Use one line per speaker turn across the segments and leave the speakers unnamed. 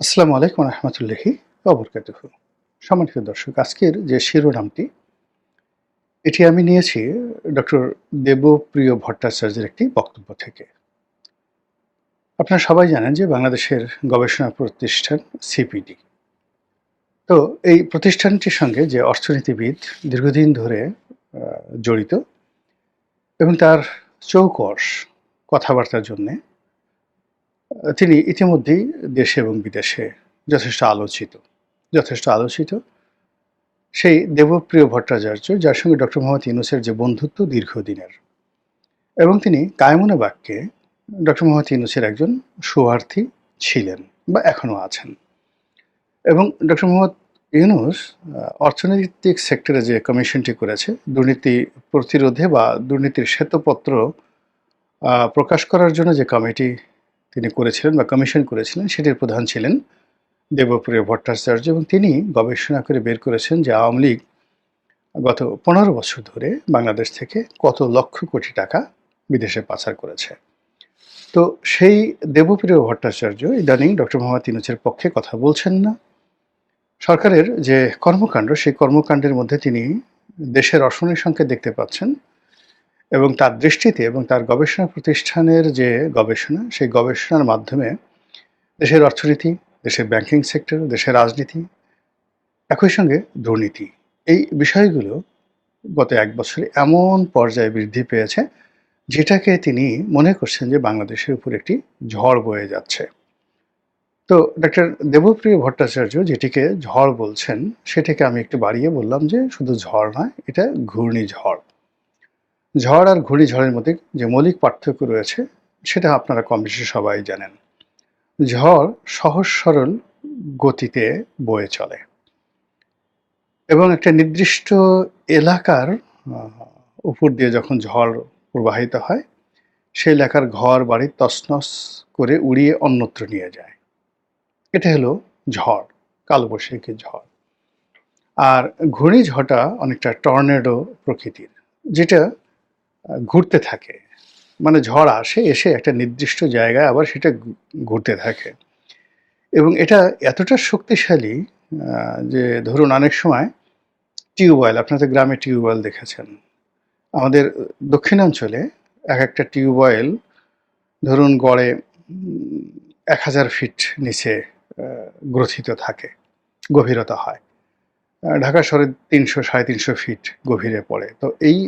আসসালামু আলাইকুম রহমতুল্লাহি অবরকাতুহ সম্মানিত দর্শক, আজকের যে শিরোনামটি, এটি আমি নিয়েছি ডক্টর দেবপ্রিয় ভট্টাচার্যের একটি বক্তব্য থেকে। আপনারা সবাই জানেন যে বাংলাদেশের গবেষণা প্রতিষ্ঠান সিপিডি। তো এই প্রতিষ্ঠানটির সঙ্গে যে অর্থনীতিবিদ দীর্ঘদিন ধরে জড়িত এবং তার চৌকস কথাবার্তার জন্যে তিনি ইতিমধ্যেই দেশে এবং বিদেশে যথেষ্ট আলোচিত যথেষ্ট আলোচিত। সেই দেবপ্রিয় ভট্টাচার্য, যার সঙ্গে ডক্টর মোহাম্মদ ইউনুসের যে বন্ধুত্ব দীর্ঘদিনের এবং তিনি কায়মনে বাক্যে ডক্টর মোহাম্মদ ইউনুসের একজন সুয়ার্থী ছিলেন বা এখনও আছেন। এবং ডক্টর মোহাম্মদ ইউনুস অর্থনৈতিক সেক্টরে যে কমিশনটি করেছে, দুর্নীতি প্রতিরোধে বা দুর্নীতির শ্বেতপত্র প্রকাশ করার জন্য যে কমিটি তিনি করেছিলেন বা কমিশন করেছিলেন, সেটির প্রধান ছিলেন দেবপ্রিয় ভট্টাচার্য এবং তিনি গবেষণা করে বের করেছেন যে আওয়ামী লীগ গত পনেরো বছর ধরে বাংলাদেশ থেকে কত লক্ষ কোটি টাকা বিদেশে পাচার করেছে। তো সেই দেবপ্রিয় ভট্টাচার্য ইদানিং ডক্টর মোহাম্মদ ইনুচের পক্ষে কথা বলছেন না। সরকারের যে কর্মকাণ্ড, সেই কর্মকাণ্ডের মধ্যে তিনি দেশের অশনির সংকেত দেখতে পাচ্ছেন। এবং তার দৃষ্টিতে এবং তার গবেষণা প্রতিষ্ঠানের যে গবেষণা, সেই গবেষণার মাধ্যমে দেশের অর্থনীতি, দেশের ব্যাংকিং সেক্টর দেশের রাজনীতি, একই সঙ্গে দুর্নীতি, এই বিষয়গুলো গত এক বছরে এমন পর্যায়ে বৃদ্ধি পেয়েছে, যেটাকে তিনি মনে করছেন যে বাংলাদেশের উপর একটি ঝড় বয়ে যাচ্ছে। তো ডক্টর দেবপ্রিয় ভট্টাচার্য যেটিকে ঝড় বলছেন, সেটাকে আমি একটু বাড়িয়ে বললাম যে শুধু ঝড় নয়, এটা ঘূর্ণিঝড়। ঝড় আর ঘূর্ণিঝড়ের মধ্যে যে মৌলিক পার্থক্য রয়েছে, সেটা আপনারা কম বেশি সবাই জানেন। ঝড় সহজ সরল গতিতে বয়ে চলে এবং একটা নির্দিষ্ট এলাকার উপর দিয়ে যখন ঝড় প্রবাহিত হয়, সেই এলাকার ঘর বাড়ি তছনছ করে উড়িয়ে অন্যত্র নিয়ে যায়। এটা হলো ঝড়, কালবৈশাখী ঝড়। আর ঘূর্ণিঝড়টা অনেকটা টর্নেডো প্রকৃতির, যেটা ঘুরতে থাকে। মানে ঝড় আসে, এসে একটা নির্দিষ্ট জায়গায় আবার সেটা ঘুরতে থাকে। এবং এটা এতটা শক্তিশালী যে ধরুন অনেক সময় টিউবওয়েল, আপনাদের গ্রামে টিউবওয়েল দেখেছেন। আমাদের দক্ষিণাঞ্চলে এক একটা টিউবওয়েল ধরুন গড়ে এক হাজার ফিট নিচে গ্রথিত থাকে, গভীরতা হয়। ঢাকা শহরে তিনশো, সাড়ে তিনশো ফিট গভীরে পড়ে। তো এই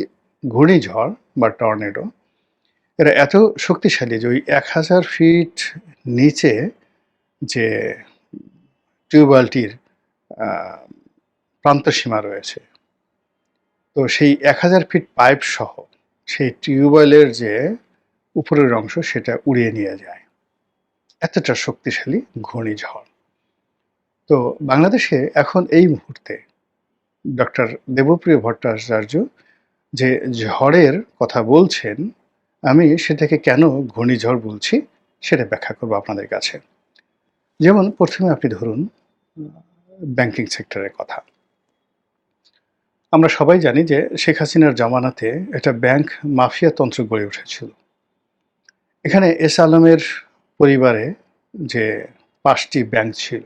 ঘূর্ণিঝড় বা টর্নেডো, এরা এত শক্তিশালী যে ওই এক হাজার ফিট নিচে যে টিউবওয়েলটির প্রান্তসীমা রয়েছে। তো সেই এক হাজার ফিট পাইপ সহ সেই টিউবওয়েলের যে উপরের অংশ সেটা উড়িয়ে নিয়ে যায়। এতটা শক্তিশালী ঘূর্ণিঝড়। তো বাংলাদেশে এখন এই মুহূর্তে ডক্টর দেবপ্রিয় ভট্টাচার্য যে ঝড়ের কথা বলছেন, আমি সেটাকে কেন ঘূর্ণিঝড় বলছি সেটা ব্যাখ্যা করব আপনাদের কাছে। যেমন, প্রথমে আপনি ধরুন ব্যাংকিং সেক্টরের কথা। আমরা সবাই জানি যে শেখ হাসিনার জামানাতে একটা ব্যাংক মাফিয়া তন্ত্র গড়ে উঠেছিল। এখানে এস আলমের পরিবারে যে পাঁচটি ব্যাংক ছিল,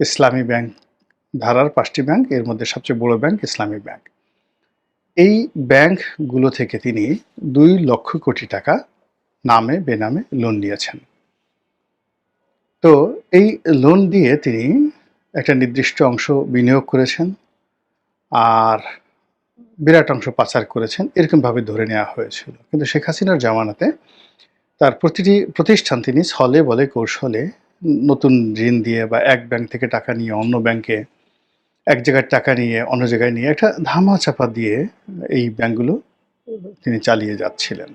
ইসলামী ব্যাংক ধারার পাঁচটি ব্যাংক এর মধ্যে সবচেয়ে বড় ব্যাংক ইসলামী ব্যাংক এই ব্যাংকগুলো থেকে তিনি দুই লক্ষ কোটি টাকা নামে বেনামে লোন নিয়েছেন। তো এই লোন দিয়ে তিনি একটা নির্দিষ্ট অংশ বিনিয়োগ করেছেন আর বিরাট অংশ পাচার করেছেন, এরকমভাবে ধরে নেওয়া হয়েছিল। কিন্তু শেখ হাসিনার জামানাতে তার প্রতিটি প্রতিষ্ঠান তিনি ছলে বলে কৌশলে নতুন ঋণ দিয়ে বা এক ব্যাংক থেকে টাকা নিয়ে অন্য ব্যাংকে এক জায়গায় টাকা নিয়ে, অন্য জায়গায় নিয়ে একটা ধামা চাপা দিয়ে এই ব্যাংকগুলো তিনি চালিয়ে যাচ্ছিলেন।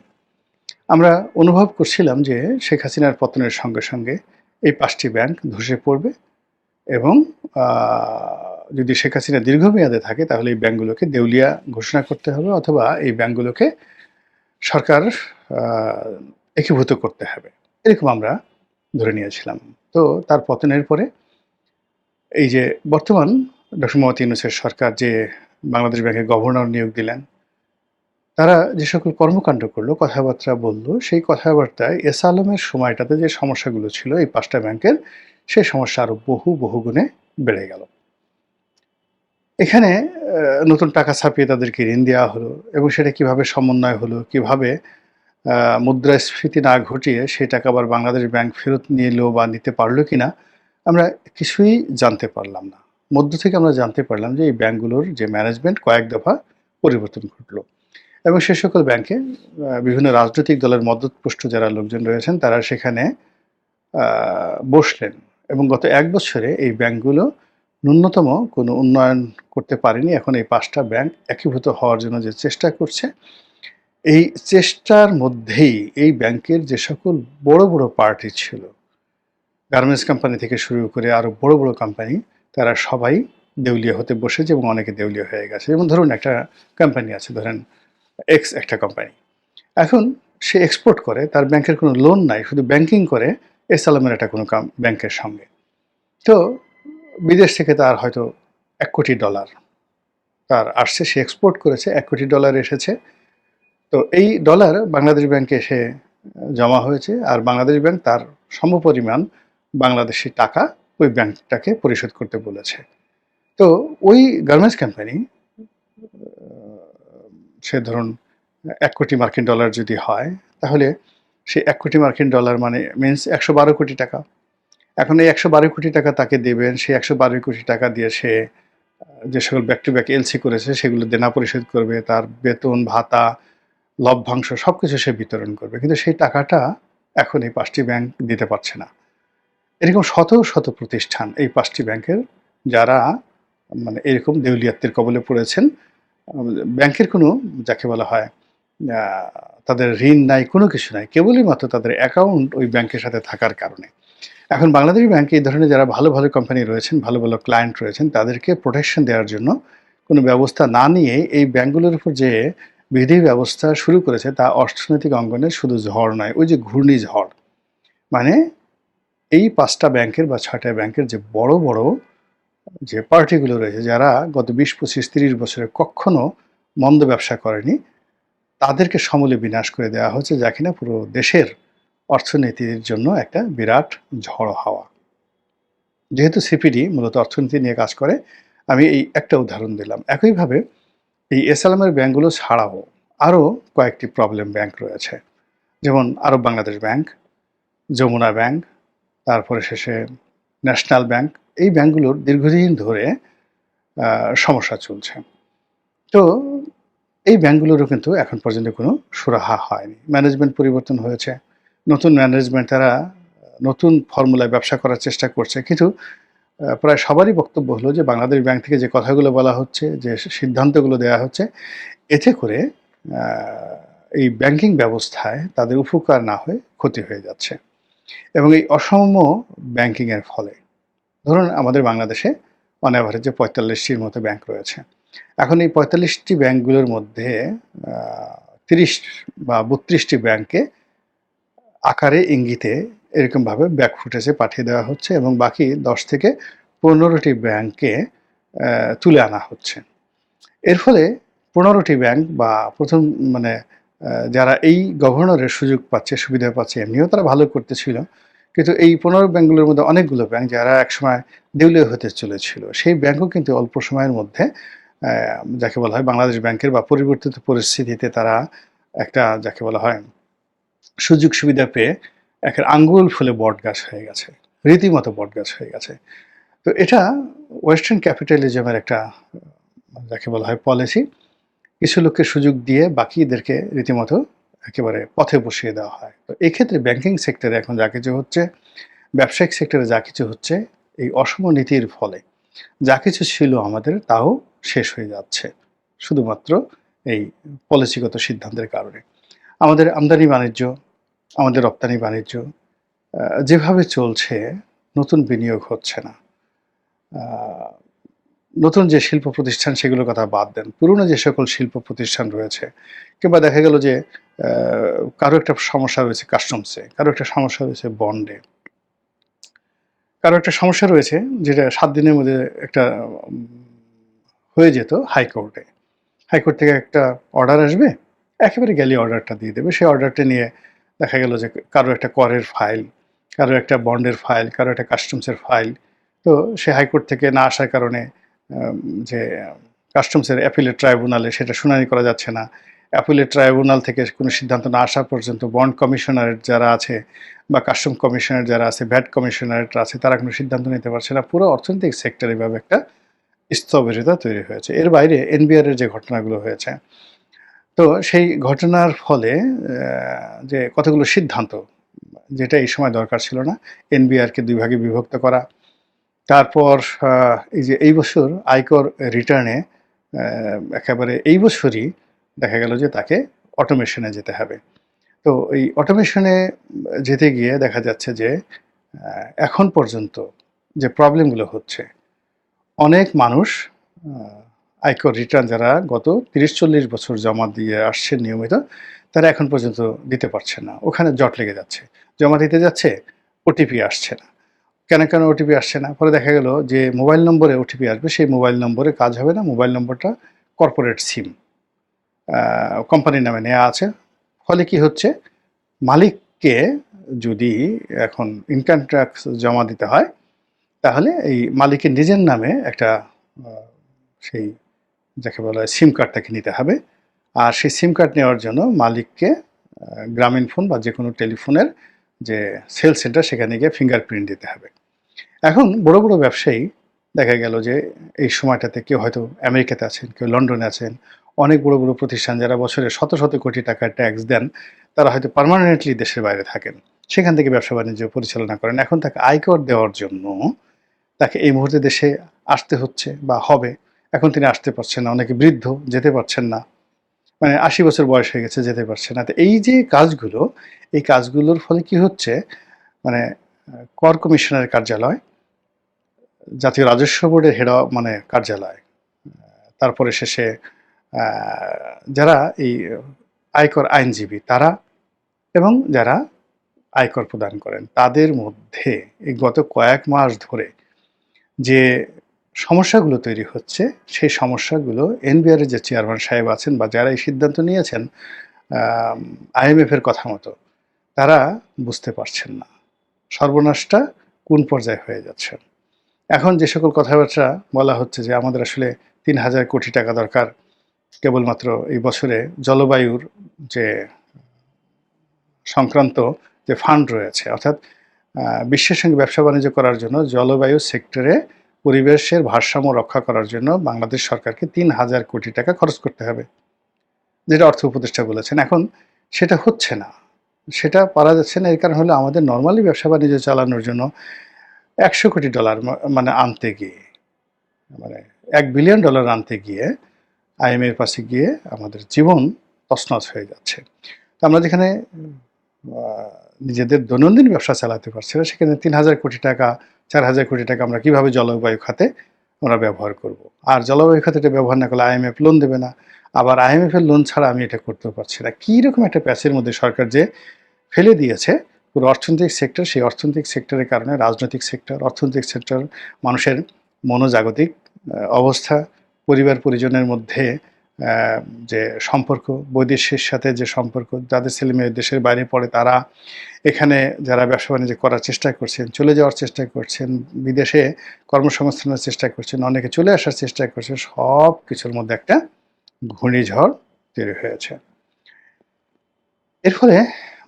আমরা অনুভব করছিলাম যে শেখ হাসিনার পতনের সঙ্গে সঙ্গে এই পাঁচটি ব্যাংক ধসে পড়বে এবং যদি শেখ হাসিনা দীর্ঘমেয়াদে থাকে তাহলে এই ব্যাংকগুলোকে দেউলিয়া ঘোষণা করতে হবে অথবা এই ব্যাংকগুলোকে সরকার একীভূত করতে হবে। এরকম আমরা ধরে নিয়েছিলাম। তো তার পতনের পরে এই যে বর্তমান ডক্টর ইউনুসের সরকার যে বাংলাদেশ ব্যাংকের গভর্নর নিয়োগ দিলেন, তারা যে সকল কর্মকাণ্ড করল, কথাবার্তা বলল, সেই কথাবার্তায় এস আলমের সময়টাতে যে সমস্যাগুলো ছিল এই পাঁচটা ব্যাংকের সেই সমস্যা আরও বহু বহু গুণে বেড়ে গেল। এখানে নতুন টাকা ছাপিয়ে তাদেরকে ঋণ দেওয়া হলো এবং সেটা কীভাবে সমন্বয় হলো, কীভাবে মুদ্রাস্ফীতি না ঘটিয়ে সেই টাকা আবার বাংলাদেশ ব্যাংক ফেরত নিল বা নিতে পারল কিনা, আমরা কিছুই জানতে পারলাম না। মধ্য থেকে আমরা জানতে পারলাম যে এই ব্যাংকগুলোর যে ম্যানেজমেন্ট কয়েক দফা পরিবর্তন ঘটলো। এবং সে সকল ব্যাংকে বিভিন্ন রাজনৈতিক দলের মদতপুষ্ট যারা লোকজন রয়েছেন, তারা সেখানে বসলেন। এবং গত এক বছরে এই ব্যাংকগুলো ন্যূনতম কোনো উন্নয়ন করতে পারেনি। এখন এই পাঁচটা ব্যাংক একীভূত হওয়ার জন্য যে চেষ্টা করছে, এই চেষ্টার মধ্যেই এই ব্যাংকের যে সকল বড় বড় পার্টি ছিল গার্মেন্টস কোম্পানি থেকে শুরু করে আরও বড় বড় কোম্পানি তারা সবাই দেউলিয়া হতে বসেছে এবং অনেকে দেউলিয়া হয়ে গেছে। যেমন ধরুন একটা কোম্পানি আছে, ধরেন এক্স একটা কোম্পানি এখন সে এক্সপোর্ট করে, তার ব্যাংকের কোনো লোন নাই, শুধু ব্যাংকিং করে এস আলমের একটা কোনো কাম ব্যাংকের সঙ্গে। তো বিদেশ থেকে তার হয়তো এক কোটি ডলার তার আসছে, সে এক্সপোর্ট করেছে, এক কোটি ডলার এসেছে। তো এই ডলার বাংলাদেশ ব্যাংকে এসে জমা হয়েছে, আর বাংলাদেশ ব্যাংক তার সমপরিমাণ বাংলাদেশি টাকা ওই ব্যাংকটাকে পরিশোধ করতে বলেছে। তো ওই গার্মেন্টস কোম্পানি সে ধরুন এক কোটি মার্কিন ডলার যদি হয়, তাহলে সে এক কোটি মার্কিন ডলার মানে মিনস একশো বারো কোটি টাকা। এখন এই একশো বারো কোটি টাকা তাকে দেবেন, সেই একশো বারো কোটি টাকা দিয়ে সে, যে সকল ব্যাক টু ব্যাক এলসি করেছে, সেগুলো দেনা পরিশোধ করবে, তার বেতন, ভাতা, লভ্যাংশ সব কিছু সে বিতরণ করবে। কিন্তু সেই টাকাটা এখন এই পাঁচটি ব্যাংক দিতে পারছে না। এরকম শত শত প্রতিষ্ঠান এই পাঁচটি ব্যাংকের যারা মানে এরকম দেউলিয়াত্বের কবলে পড়েছেন, ব্যাংকের কোনো, যাকে বলা হয় তাদের ঋণ নাই, কোনো কিছু নাই, কেবলই মাত্র তাদের অ্যাকাউন্ট ওই ব্যাংকের সাথে থাকার কারণে। এখন বাংলাদেশ ব্যাংকে এই ধরনের যারা ভালো ভালো কোম্পানি রয়েছেন, ভালো ভালো ক্লায়েন্ট রয়েছেন, তাদেরকে প্রোটেকশন দেওয়ার জন্য কোনো ব্যবস্থা না নিয়ে এই ব্যাংকগুলোর উপর যে বিধি ব্যবস্থা শুরু করেছে, তা অর্থনৈতিক অঙ্গনে শুধু ঝড় নয়, ওই যে ঘূর্ণিঝড়। মানে এই পাঁচটা ব্যাংকের বা ছয়টা ব্যাংকের যে বড় বড় যে পার্টিগুলো রয়েছে, যারা গত বিশ, পঁচিশ, তিরিশ বছরে কখনো মন্দ ব্যবসা করেনি, তাদেরকে সমূলে বিনাশ করে দেওয়া হচ্ছে যা কিনা পুরো দেশের অর্থনীতির জন্য একটা বিরাট ঝড় হাওয়া। যেহেতু সিপিডি মূলত অর্থনীতি নিয়ে কাজ করে, আমি এই একটা উদাহরণ দিলাম। একইভাবে এই এসএলএমের ব্যাংকগুলো ছাড়াও আরও কয়েকটি প্রবলেম ব্যাংক রয়েছে। যেমন Arab Bangladesh bank, Jamuna bank তারপরে শেষে ন্যাশনাল ব্যাংক। এই ব্যাংকগুলোর দীর্ঘদিন ধরে সমস্যা চলছে। তো এই ব্যাংকগুলোরও কিন্তু এখন পর্যন্ত কোনো সুরাহা হয়নি। ম্যানেজমেন্ট পরিবর্তন হয়েছে। নতুন ম্যানেজমেন্ট তারা, নতুন ফর্মুলায় ব্যবসা করার চেষ্টা করছে। কিন্তু প্রায় সবারই বক্তব্য হলো যে বাংলাদেশ ব্যাংক থেকে যে কথাগুলো বলা হচ্ছে, যে সিদ্ধান্তগুলো দেওয়া হচ্ছে, এতে করে এই ব্যাংকিং ব্যবস্থায় তাদের উপকার না হয়ে ক্ষতি হয়ে যাচ্ছে। এবং এই অসম ব্যাংকিংয়ের ফলে, ধরুন আমাদের বাংলাদেশে অন অ্যাভারেজে পঁয়তাল্লিশটির মতো ব্যাংক রয়েছে। এখন এই পঁয়তাল্লিশটি ব্যাংকগুলোর মধ্যে তিরিশ বা বত্রিশটি ব্যাংকে আকারে ইঙ্গিতে এরকমভাবে ব্যাক ফুটেজে পাঠিয়ে দেওয়া হচ্ছে এবং বাকি দশ থেকে পনেরোটি ব্যাংকে তুলে আনা হচ্ছে। এর ফলে পনেরোটি ব্যাংক বা প্রথম মানে যারা এই গভর্নরের সুযোগ পাচ্ছে, সুবিধা পাচ্ছে, এমনিও তারা ভালো করতেছিল। কিন্তু এই পনেরো ব্যাঙ্কগুলোর মধ্যে অনেকগুলো ব্যাংক যারা একসময় দেউলিয়া হতে চলেছিল, সেই ব্যাংকও কিন্তু অল্প সময়ের মধ্যে যাকে বলা হয় বাংলাদেশ ব্যাংকের বা পরিবর্তিত পরিস্থিতিতে তারা একটা, যাকে বলা হয় সুযোগ সুবিধা পেয়ে একটা আঙ্গুল ফুলে বট গাছ হয়ে গেছে, রীতিমতো বট গাছ হয়ে গেছে। তো এটা ওয়েস্টার্ন ক্যাপিটালিজমের একটা, যাকে বলা হয় পলিসি কিছু লোককে সুযোগ দিয়ে বাকিদেরকে রীতিমতো একেবারে পথে বসিয়ে দেওয়া হয়। তো এক্ষেত্রে ক্ষেত্রে ব্যাংকিং সেক্টরে এখন যা কিছু হচ্ছে, ব্যবসায়িক সেক্টরে যা কিছু হচ্ছে, এই অসম নীতির ফলে যা কিছু ছিল আমাদের তাও শেষ হয়ে যাচ্ছে, শুধুমাত্র এই পলিসিগত সিদ্ধান্তের কারণে। আমাদের আমদানি বাণিজ্য, আমাদের রপ্তানি বাণিজ্য যেভাবে চলছে, নতুন বিনিয়োগ হচ্ছে না। নতুন যে শিল্প প্রতিষ্ঠান সেগুলোর কথা বাদ দেন। পুরনো যে সকল শিল্প প্রতিষ্ঠান রয়েছে, কিংবা দেখা গেল যে কারও একটা সমস্যা রয়েছে কাস্টমসে কারও একটা সমস্যা রয়েছে বন্ডে কারও একটা সমস্যা রয়েছে যেটা সাত দিনের মধ্যে একটা হয়ে যেত হাইকোর্টে হাইকোর্ট থেকে একটা অর্ডার আসবে, একেবারে গেলে অর্ডারটা দিয়ে দেবে। সেই অর্ডারটা নিয়ে দেখা গেল যে কারও একটা করের ফাইল কারও একটা বন্ডের ফাইল কারও একটা কাস্টমসের ফাইল তো সে হাইকোর্ট থেকে না আসার কারণে যে, কাস্টমসের অ্যাপিলেট ট্রাইব্যুনালে সেটা শুনানি করা যাচ্ছে না। অ্যাপিলেট ট্রাইব্যুনাল থেকে কোনো সিদ্ধান্ত না আসা পর্যন্ত বন্ড কমিশনারের যারা আছে বা কাস্টম কমিশনার যারা আছে, ভ্যাট কমিশনারেট আছে, তারা কোনো সিদ্ধান্ত নিতে পারছে না। পুরো অর্থনৈতিক সেক্টর এভাবে একটা স্থবিরতা তৈরি হয়েছে। এর বাইরে এনবিআর এর যে ঘটনাগুলো হয়েছে, তো সেই ঘটনার ফলে যে কতগুলো সিদ্ধান্ত, যেটা এই সময় দরকার ছিল না এনবিআরকে দুই ভাগে বিভক্ত করা তারপর এই যে এই বছর আয়কর রিটার্নে একেবারে এই বছরই দেখা গেল যে তাকে অটোমেশনে যেতে হবে। তো এই অটোমেশনে যেতে গিয়ে দেখা যাচ্ছে যে এখন পর্যন্ত যে প্রবলেমগুলো হচ্ছে, অনেক মানুষ আয়কর রিটার্ন যারা গত তিরিশ চল্লিশ বছর জমা দিয়ে আসছে নিয়মিত, তারা এখন পর্যন্ত দিতে পারছে না। ওখানে জট লেগে যাচ্ছে। জমা দিতে যাচ্ছে, ওটিপি আসছে না। কেন কেন ওটিপি আসছে না? পরে দেখা গেল যে মোবাইল নম্বরে ওটিপি আসবে, সেই মোবাইল নম্বরে কাজ হবে না। মোবাইল নম্বরটা কর্পোরেট সিম। কোম্পানির নামে নেওয়া আছে। ফলে কি হচ্ছে? মালিককে যদি এখন ইনকাম ট্যাক্স জমা দিতে হয়, তাহলে এই মালিকের নিজের নামে একটা সেই যাকে বলা হয় সিম কার্ড তাকে নিতে হবে। আর সেই সিম কার্ড নেওয়ার জন্য মালিককে গ্রামীণ ফোন বা যে কোনো টেলিফোনের যে সেল সেন্টার, সেখানে গিয়ে ফিঙ্গারপ্রিন্ট দিতে হবে। এখন বড় বড় ব্যবসায়ী দেখা গেল যে এই সময়টাতে কেউ হয়তো আমেরিকাতে আছেন, কেউ লন্ডনে আছেন, অনেক বড় বড় প্রতিষ্ঠান যারা বছরে শত শত কোটি টাকার ট্যাক্স দেন, তারা হয়তো পার্মানেন্টলি দেশের বাইরে থাকেন, সেখান থেকে ব্যবসা বাণিজ্য পরিচালনা করেন। এখন তাকে আয়কর দেওয়ার জন্য তাকে এই মুহূর্তে দেশে আসতে হচ্ছে বা হবে। এখন তিনি আসতে পারছেন না, অনেকে বৃদ্ধ যেতে পারছেন না মানে আশি বছর বয়স হয়ে গেছে যেতে পারছে না। তো এই যে কাজগুলো, এই কাজগুলোর ফলে কি হচ্ছে? মানে কর কমিশনারের কার্যালয় জাতীয় রাজস্ব বোর্ডের হেড মানে কার্যালয়। তারপরে শেষে যারা এই আয়কর আইনজীবী, তারা এবং যারা আয়কর প্রদান করেন, তাদের মধ্যে এই গত কয়েক মাস ধরে যে সমস্যাগুলো তৈরি হচ্ছে, সেই সমস্যাগুলো এনবিআর যে চেয়ারম্যান সাহেব আছেন বা যারা এই সিদ্ধান্ত নিয়েছেন আইএমএফ এর কথা মতো, তারা বুঝতে পারছেন না। সর্বনাশটা কোন পর্যায়ে হয়ে যাচ্ছে? এখন যে সকল কথাবার্তা বলা হচ্ছে যে আমাদের আসলে তিন হাজার কোটি টাকা দরকার, কেবলমাত্র এই বছরে জলবায়ুর যে সংক্রান্ত যে ফান্ড রয়েছে, অর্থাৎ বিশ্বের সঙ্গে ব্যবসা বাণিজ্য করার জন্য জলবায়ু সেক্টরে পরিবেশের ভারসাম্য রক্ষা করার জন্য বাংলাদেশ সরকারকে তিন হাজার কোটি টাকা খরচ করতে হবে। যেটা অর্থ উপদেষ্টা বলেছেন। এখন সেটা হচ্ছে না। সেটা পারা যাচ্ছে না। এর কারণ হলো আমাদের নর্মালি ব্যবসা বাণিজ্য চালানোর জন্য একশো কোটি ডলার মানে আনতে গিয়ে মানে এক বিলিয়ন ডলার আনতে গিয়ে, আইএমএর পাশে গিয়ে আমাদের জীবন তছনছ হয়ে যাচ্ছে। তো আমরা যেখানে নিজেদের দৈনন্দিন ব্যবসা চালাতে পারছি না, সেখানে তিন হাজার কোটি টাকা, চার হাজার কোটি টাকা আমরা কীভাবে জলবায়ু খাতে আমরা ব্যবহার করব? আর জলবায়ু খাতে এটা ব্যবহার না করলে আইএমএফ লোন দেবে না, আবার আইএমএফ এর লোন ছাড়া আমি এটা করতেও পারছি না। কী রকম একটা প্যাচের মধ্যে সরকার যে ফেলে দিয়েছে পুরো অর্থনৈতিক সেক্টর সেই অর্থনৈতিক সেক্টরের কারণে রাজনৈতিক সেক্টর অর্থনৈতিক সেক্টর মানুষের মনোজাগতিক অবস্থা, পরিবার পরিজনের মধ্যে যে সম্পর্ক বৈদেশিক সাথে যে সম্পর্ক, যাদের ছেলে মেয়ে দেশের বাইরে পড়ে তারা এখানে যারা ব্যবসা বাণিজ্য করার চেষ্টা করছেন, চলে যাওয়ার চেষ্টা করছেন, বিদেশে কর্মসংস্থানের চেষ্টা করছেন, অনেকে চলে আসার চেষ্টা করছেন সব কিছুর মধ্যে একটা ঘূর্ণিঝড় তৈরি হয়েছে। এর ফলে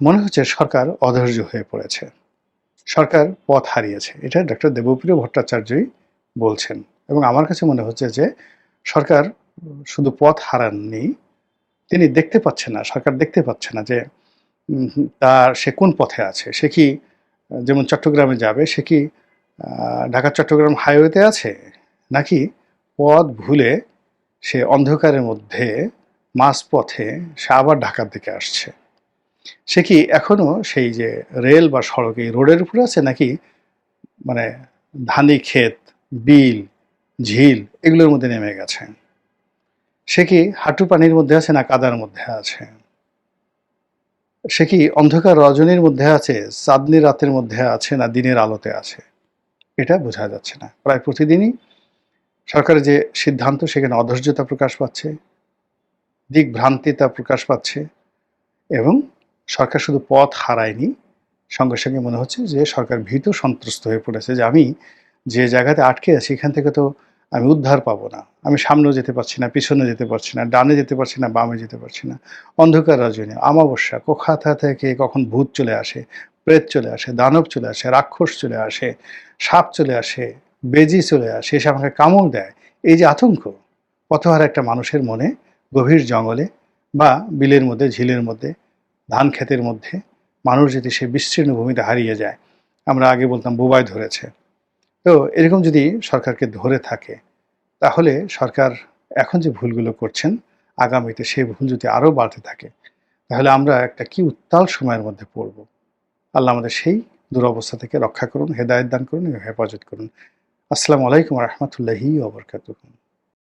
মনে হচ্ছে সরকার অধৈর্য হয়ে পড়েছে। সরকার পথ হারিয়েছে। এটা ডক্টর দেবপ্রিয় ভট্টাচার্যই বলছেন। এবং আমার কাছে মনে হচ্ছে যে সরকার শুধু পথ হারাননি, তিনি দেখতে পাচ্ছেন না, সরকার দেখতে পাচ্ছে না যে তার সে কোন পথে আছে? সে কি, যেমন চট্টগ্রামে যাবে, সে কি ঢাকা চট্টগ্রাম হাইওয়েতে আছে? নাকি পথ ভুলে সে অন্ধকারের মধ্যে মাঝপথে সে আবার ঢাকার দিকে আসছে? সে কি এখনও সেই যে রেল বা সড়ক এই রোডের উপরে আছে নাকি মানে ধানি ক্ষেত, বিল, ঝিল এগুলোর মধ্যে নেমে গেছে? সে কি হাঁটু পানির মধ্যে আছে না কাদার মধ্যে আছে? সে কি অন্ধকার রজনীর মধ্যে আছে, চাঁদনি রাতের মধ্যে আছে না দিনের আলোতে আছে? এটা বোঝা যাচ্ছে না। প্রায় প্রতিদিনই সরকারের যে সিদ্ধান্ত, সেখানে অধৈর্যতা প্রকাশ পাচ্ছে দিক ভ্রান্তিতা প্রকাশ পাচ্ছে এবং সরকার শুধু পথ হারায়নি, সঙ্গে সঙ্গে মনে হচ্ছে যে সরকার ভীত সন্ত্রস্ত হয়ে পড়েছে যে আমি যে জায়গাতে আটকে আছি, এখান থেকে তো আমি উদ্ধার পাবো না। আমি সামনেও যেতে পারছি না পিছনে যেতে পারছি না, ডানে যেতে পারছি না, বামে যেতে পারছি না। অন্ধকার রজনী অমাবস্যা, কোখাথা থেকে কখন ভূত চলে আসে, প্রেত চলে আসে, দানব চলে আসে, রাক্ষস চলে আসে, সাপ চলে আসে, বেজি চলে আসে, এসে আমাকে কামড় দেয়। এই যে আতঙ্ক, পথহারা একটা মানুষের মনে গভীর জঙ্গলে বা বিলের মধ্যে, ঝিলের মধ্যে ধান ক্ষেতের মধ্যে মানুষ যদি সে বিস্তীর্ণ ভূমিতে হারিয়ে যায়, আমরা আগে বলতাম বুবাই ধরেছে। তো এরকম যদি সরকারকে ধরে থাকে, তাহলে সরকার এখন যে ভুলগুলো করছেন, আগামীতে সেই ভুল যদি আরও বাড়তে থাকে, তাহলে আমরা একটা কি উত্তাল সময়ের মধ্যে পড়ব। আল্লাহ আমাদের সেই দুরবস্থা থেকে রক্ষা করুন, হেদায়ত দান করুন এবং হেফাজত করুন। আসসালামু আলাইকুম রহমতুল্লাহি ওবরকাতুহ